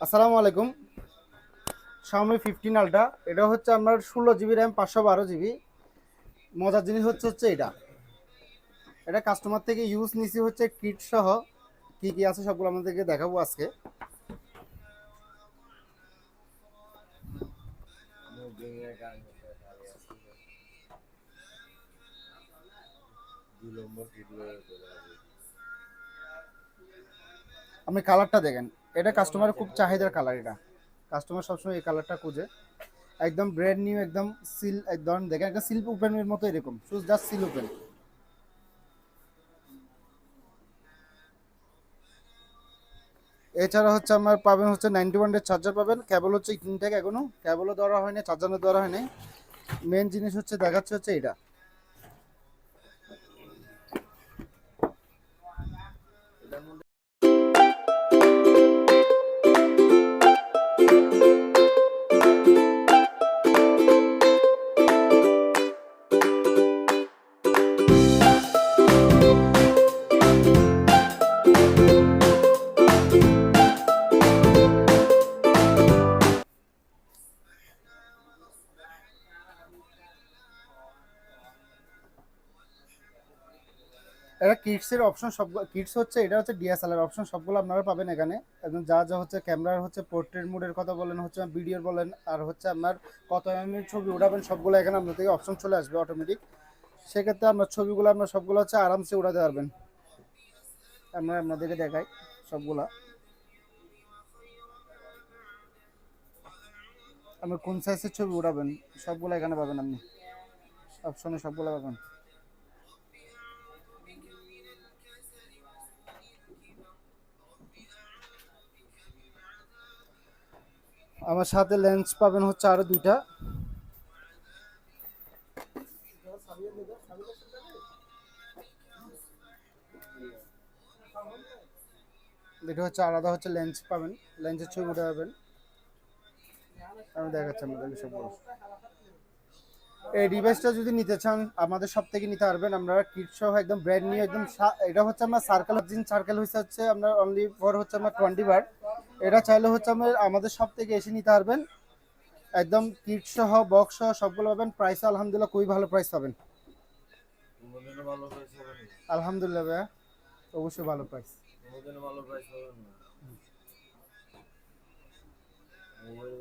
আসসালামু আলাইকুম। Xiaomi fifteen ultra এটা হচ্ছে আপনার ষোলো জিবি র্যাম পাঁচশো বারো জিবি মজার জিনিস হচ্ছে হচ্ছে এটা। এটা কাস্টমার থেকে ইউজ নিছি হচ্ছে কিট সহ। কি কি আছে সবগুলো আমাদেরকে দেখাবো আজকে। আপনি কালারটা দেখেন। এটা কাস্টমারের খুব চাহিদার কালার এটা। কাস্টমার সবসময় এই কালারটা খুঁজে। একদম ব্র্যান্ড নিউ একদম সিল একদম দেখেন একটা সিল্ক ওপেনের মতো এরকম। শুধু জাস্ট সিল ওপেন এছাড়া হচ্ছে আমার পাবেন হচ্ছে নাইনটি ওয়ানের চার্জার পাবেন। কেবল হচ্ছে ইনটেক এখনও। কেবলও ধরা হয়নি চার্জারও ধরা হয়নি। মেন জিনিস হচ্ছে দেখাচ্ছে হচ্ছে এটা Thank you. এটা কিডসের অপশন সব কিডস হচ্ছে, এটা হচ্ছে ডিএসএলআর অপশন সবগুলো আপনারা পাবেন এখানে। একদম যা যা হচ্ছে ক্যামেরার হচ্ছে পোর্ট্রেট মোডের কথা বলেন, হচ্ছে ভিডিওর বলেন, আর হচ্ছে আপনার কত এমএম ছবি উঠাবেন, সবগুলো এখানে আপনার থেকে অপশন চলে আসবে অটোমেটিক সেক্ষেত্রে আপনার ছবিগুলো, আপনার সবগুলো হচ্ছে আরামসে উঠাতে পারবেন। আমরা আপনাদেরকে দেখাই সবগুলা। আপনি কোন সাইজের ছবি উঠাবেন, সবগুলো এখানে পাবেন আপনি। অপশনে সবগুলো পাবেন। আমার সাথে লেন্স পাবেন হচ্ছে আরও দুইটা। এটা হচ্ছে আলাদা হচ্ছে লেন্স পাবেন। লেন্সের ছবি উঠে পাবেন। আমি দেখাচ্ছি আপনাদেরকে সবগুলো এই ডিভাইসটা যদি নিতে চান, আমাদের সব থেকে নিতে পারবেন। আমরা কিট সহ একদম ব্র্যান্ড নিউ একদম এটা হচ্ছে আমার সার্কেল জিন সার্কেল হচ্ছে হচ্ছে আপনার অনলি ফর হচ্ছে আমার টোয়েন্টি বার। এটা চাইলে হচ্ছে আমাদের সব থেকে এসে নিতে পারবেন। একদম কিট সহ বক্স সহ সবগুলো পাবেন। প্রাইস আলহামদুলিল্লাহ খুবই ভালো প্রাইস পাবেন। আলহামদুলিল্লাহ ভাইয়া, অবশ্যই ভালো প্রাইস ভালো প্রাইস হবে না মোবাইল